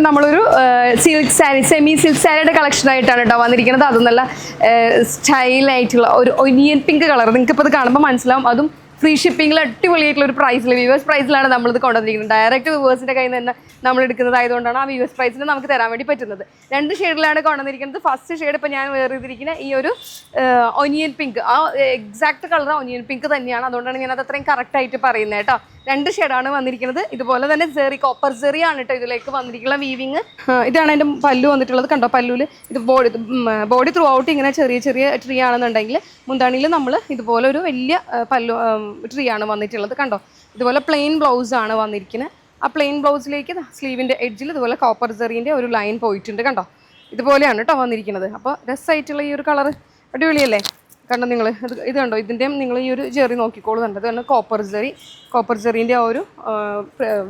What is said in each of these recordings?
ആയിട്ടും നമ്മളൊരു silk sari semi silk സാരിയുടെ കളക്ഷൻ ആയിട്ടാണ് കേട്ടോ വന്നിരിക്കുന്നത്. അതും നല്ല സ്റ്റൈലായിട്ടുള്ള ഒരു ഒനിയൻ പിങ്ക് കളർ നിങ്ങൾക്ക് ഇപ്പോൾ ഇത് കാണുമ്പോൾ മനസ്സിലാവും. അതും ഫ്രീ ഷിപ്പിംഗിൽ അടിപൊളിയായിട്ടുള്ള ഒരു പ്രൈസിൽ വ്യൂവേഴ്സ് പ്രൈസിലാണ് നമ്മളിത് കൊണ്ടുവന്നിരിക്കുന്നത്. ഡയറക്റ്റ് വ്യൂവേഴ്സിന്റെ കയ്യിൽ നിന്ന് നമ്മൾ എടുക്കുന്നതായതുകൊണ്ടാണ് ആ വ്യൂവേഴ്സ് പ്രൈസിന് നമുക്ക് തരാൻ വേണ്ടി പറ്റുന്നത്. രണ്ട് ഷെയ്ഡിലാണ് കൊണ്ടുവന്നിരിക്കുന്നത്. ഫസ്റ്റ് ഷെയ്ഡ് ഇപ്പോൾ ഞാൻ വേറെ ചെയ്തിരിക്കുന്ന ഈ ഒരു ഒനിയൻ പിങ്ക് ആ എക്സാക്ട് കളർ ഒനിയൻ പിങ്ക് തന്നെയാണ്. അതുകൊണ്ടാണ് ഞാൻ അത് അത്രയും കറക്റ്റായിട്ട് പറയുന്നത് കേട്ടോ. രണ്ട് ഷെയ്ഡാണ് വന്നിരിക്കുന്നത്. ഇതുപോലെ തന്നെ സെറി കോപ്പർ ജെറിയാണ് കേട്ടോ ഇതിലേക്ക് വന്നിരിക്കുന്ന വീവിങ് ഇതാണ് എന്റെ പല്ലു വന്നിട്ടുള്ളത് കണ്ടോ? പല്ലുവിൽ ഇത് ബോഡി ബോഡി ത്രൂ ഔട്ട് ഇങ്ങനെ ചെറിയ ചെറിയ ട്രീ ആണെന്നുണ്ടെങ്കിൽ മുന്താണിയിൽ നമ്മൾ ഇതുപോലെ ഒരു വലിയ പല്ലു ട്രീ ആണ് വന്നിട്ടുള്ളത്. കണ്ടോ? ഇതുപോലെ പ്ലെയിൻ ബ്ലൗസ് ആണ് വന്നിരിക്കുന്നത് ആ പ്ലെയിൻ ബ്ലൗസിലേക്ക് സ്ലീവിന്റെ എഡ്ജിൽ ഇതുപോലെ കോപ്പർ ജെറീന്റെ ഒരു ലൈൻ പോയിട്ടുണ്ട്. കണ്ടോ? ഇതുപോലെയാണ് കേട്ടോ വന്നിരിക്കുന്നത്. അപ്പോൾ രസമായിട്ടുള്ള ഈ ഒരു കളർ അടിപൊളിയല്ലേ? കണ്ടോ നിങ്ങൾ ഇത് ഇത് കണ്ടോ? ഇതിന്റെയും നിങ്ങൾ ഈ ഒരു ജെറി നോക്കിക്കോളൂ. കണ്ടത് കാരണം കോപ്പർ ജെറി കോപ്പർ ജെറീന്റെ ആ ഒരു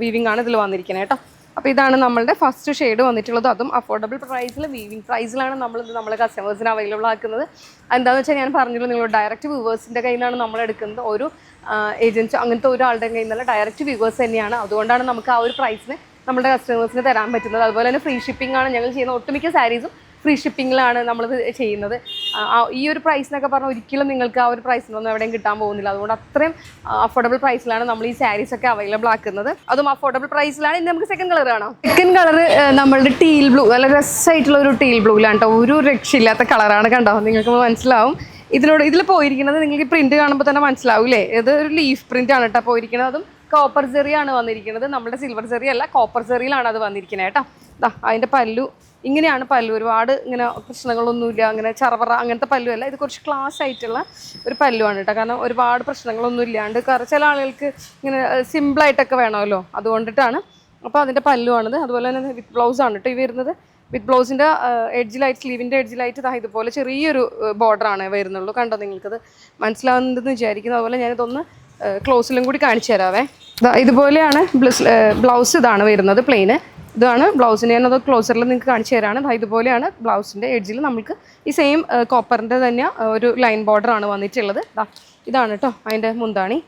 വീവിംഗ് ആണ് ഇതിൽ വന്നിരിക്കുന്നത് കേട്ടോ. അപ്പോൾ ഇതാണ് നമ്മളുടെ ഫസ്റ്റ് ഷെയ്ഡ് വന്നിട്ടുള്ളത്. അതും അഫോർഡബിൾ പ്രൈസിൽ വീവിംഗ് പ്രൈസിലാണ് നമ്മൾ ഇത് നമ്മളെ കസ്റ്റമേഴ്സിന് അവൈലബിൾ ആക്കുന്നത്. എന്താണെന്ന് വെച്ചാൽ ഞാൻ പറഞ്ഞുള്ളൂ നിങ്ങൾ ഡയറക്റ്റ് വ്യൂവേഴ്സിന്റെ കയ്യിൽ നിന്നാണ് നമ്മൾ എടുക്കുന്നത്. ഒരു ഏജൻസി അങ്ങനത്തെ ഒരാളുടെ കയ്യിൽ നിന്നുള്ള ഡയറക്റ്റ് വ്യൂവേഴ്സ് തന്നെയാണ്. അതുകൊണ്ടാണ് നമുക്ക് ആ ഒരു പ്രൈസിന് നമ്മുടെ കസ്റ്റമേഴ്സിന് തരാൻ പറ്റുന്നത്. അതുപോലെ തന്നെ ഫ്രീ ഷിപ്പിംഗ് ആണ് ഞങ്ങൾ ചെയ്യുന്ന ഒട്ടുമിക്ക സാരീസും ഫ്രീ ഷിപ്പിങ്ങിലാണ് നമ്മളിത് ചെയ്യുന്നത്. ഈ ഒരു പ്രൈസ് എന്നൊക്കെ പറഞ്ഞാൽ ഒരിക്കലും നിങ്ങൾക്ക് ആ ഒരു പ്രൈസിനൊന്നും എവിടെയും കിട്ടാൻ പോകുന്നില്ല. അതുകൊണ്ട് അത്രയും അഫോർഡബിൾ പ്രൈസിലാണ് നമ്മൾ ഈ സാരീസ് ഒക്കെ അവൈലബിൾ ആക്കുന്നത്. അതും അഫോർഡബിൾ പ്രൈസിലാണ് ഇനി നമുക്ക് സെക്കൻഡ് കളർ കാണാം. സെക്കൻഡ് കളർ നമ്മളുടെ ടീൽ ബ്ലൂ നല്ല രസമായിട്ടുള്ള ഒരു ടീൽ ബ്ലൂലാണ് കേട്ടോ ഒരു രക്ഷയില്ലാത്ത കളറാണ് കണ്ടോ? നിങ്ങൾക്ക് മനസ്സിലാവും. ഇതിനോട് ഇതിൽ പോയിരിക്കുന്നത് നിങ്ങൾക്ക് പ്രിന്റ് കാണുമ്പോൾ തന്നെ മനസ്സിലാവൂലേ? ഇത് ഒരു ലീഫ് പ്രിന്റ് ആണ് കേട്ടോ പോയിരിക്കുന്നത്. അതും കോപ്പർ സെറിയാണ് വന്നിരിക്കുന്നത്. നമ്മുടെ സിൽവർ സെറി അല്ല കോപ്പർ സെറിയിലാണ് അത് വന്നിരിക്കുന്നത് കേട്ടോ. ദാ അതിന്റെ പല്ലു. ഇങ്ങനെയാണ് പല്ലു. ഒരുപാട് ഇങ്ങനെ പ്രശ്നങ്ങളൊന്നുമില്ല. അങ്ങനെ ചറവറ അങ്ങനത്തെ പല്ലു അല്ല ഇത് കുറച്ച് ക്ലാസ് ആയിട്ടുള്ള ഒരു പല്ലുവാണ് കേട്ടോ. കാരണം ഒരുപാട് പ്രശ്നങ്ങളൊന്നും ഇല്ലാണ്ട് കാരണം ചില ആളുകൾക്ക് ഇങ്ങനെ സിമ്പിളായിട്ടൊക്കെ വേണമല്ലോ. അതുകൊണ്ടിട്ടാണ്. അപ്പോൾ അതിന്റെ പല്ലുവാണിത്. അതുപോലെ തന്നെ വിത്ത് ബ്ലൗസ് ആണ് കേട്ടോ ഈ വരുന്നത്. വിത്ത് ബ്ലൗസിന്റെ എഡ്ജിലായിട്ട് സ്ലീവിന്റെ എഡ്ജിലായിട്ട് ഇതാ ഇതുപോലെ ചെറിയൊരു ബോർഡറാണ് വരുന്നുള്ളൂ. കണ്ടോ നിങ്ങൾക്കത്? മനസ്സിലാവുന്നതെന്ന് വിചാരിക്കുന്നു. അതുപോലെ ഞാനിതൊന്ന് ക്ലോസിലും കൂടി കാണിച്ചു തരാവേ. ഇതുപോലെയാണ് ബ്ലൗസ് ഇതാണ് വരുന്നത് പ്ലെയിന് ഇതാണ് ബ്ലൗസിന് ഞാനത് ക്ലോസറിൽ നിങ്ങൾക്ക് കാണിച്ചു തരാണ്. ഇതുപോലെയാണ് ബ്ലൗസിന്റെ എഡ്ജിൽ നമുക്ക് ഈ സെയിം കോപ്പറിന്റെ തന്നെ ഒരു ലൈൻ ബോർഡർ ആണ് വന്നിട്ടുള്ളത്. ഇതാണ് കേട്ടോ അതിന്റെ മുന്താണി.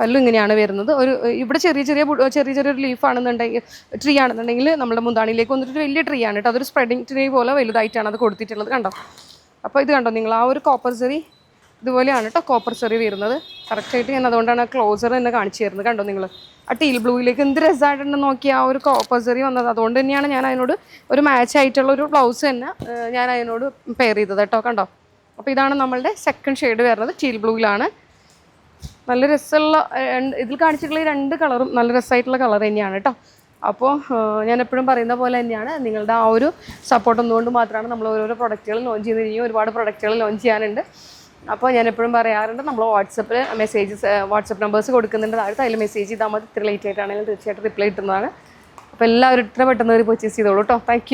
പല്ലും ഇങ്ങനെയാണ് വരുന്നത്. ഒരു ഇവിടെ ചെറിയ ചെറിയ ചെറിയ ചെറിയൊരു ലീഫ് ആണെന്നുണ്ടെങ്കിൽ ട്രീ ആണെന്നുണ്ടെങ്കിൽ നമ്മുടെ മുന്താണിയിലേക്ക് വന്നിട്ട് വലിയ ട്രീ ആണ് കേട്ടോ അതൊരു സ്പ്രെഡിങ് ട്രീ പോലെ വലുതായിട്ടാണ് അത് കൊടുത്തിട്ടുള്ളത് കണ്ടോ? അപ്പോൾ ഇത് കണ്ടോ നിങ്ങൾ ആ ഒരു കോപ്പർ സെറി ഇതുപോലെയാണ് കേട്ടോ കോപ്പർ ചെറി വരുന്നത്. കറക്റ്റായിട്ട് ഞാൻ അതുകൊണ്ടാണ് ക്ലോസർ തന്നെ കാണിച്ചു തരുന്നത് കണ്ടോ നിങ്ങൾ ആ ടീൽ ബ്ലൂയിലേക്ക് എന്ത് രസമായിട്ടുണ്ട് നോക്കി ആ ഒരു കോപ്പർ ചെറി വന്നത്. അതുകൊണ്ട് തന്നെയാണ് ഞാൻ അതിനോട് ഒരു മാച്ച് ആയിട്ടുള്ള ഒരു ബ്ലൗസ് തന്നെ ഞാൻ അതിനോട് പെയർ ചെയ്തത് കേട്ടോ കണ്ടോ? അപ്പോൾ ഇതാണ് നമ്മളുടെ സെക്കൻഡ് ഷെയ്ഡ് വരുന്നത് ടീൽ ബ്ലൂയിലാണ് നല്ല രസമുള്ള ഇതിൽ കാണിച്ചിട്ടുള്ള ഈ രണ്ട് കളറും നല്ല രസമായിട്ടുള്ള കളർ തന്നെയാണ് കേട്ടോ അപ്പോൾ ഞാൻ എപ്പോഴും പറയുന്ന പോലെ തന്നെയാണ് നിങ്ങളുടെ ആ ഒരു സപ്പോർട്ട് ഒന്നുകൊണ്ട് മാത്രമാണ് നമ്മൾ ഓരോരോ പ്രൊഡക്റ്റുകൾ ലോഞ്ച് ചെയ്ത് കഴിഞ്ഞാൽ ഒരുപാട് പ്രൊഡക്റ്റുകൾ ലോഞ്ച് ചെയ്യാനുണ്ട്. അപ്പോൾ ഞാൻ എപ്പോഴും പറയാറുണ്ട് നമ്മൾ വാട്സപ്പിൽ മെസ്സേജസ് വാട്സപ്പ് നമ്പേഴ്സ് കൊടുക്കുന്നുണ്ട്. താഴത്ത് അതിൽ മെസ്സേജ് ചെയ്താൽ മതി. ഇത്ര ലേറ്റ് ആയിട്ടാണെങ്കിലും തീർച്ചയായിട്ടും റിപ്ലൈ കിട്ടുന്നതാണ്. അപ്പോൾ എല്ലാവരും ഇത്ര പെട്ടെന്ന് ഒരു പർച്ചേസ് ചെയ്തോളൂ കേട്ടോ താങ്ക്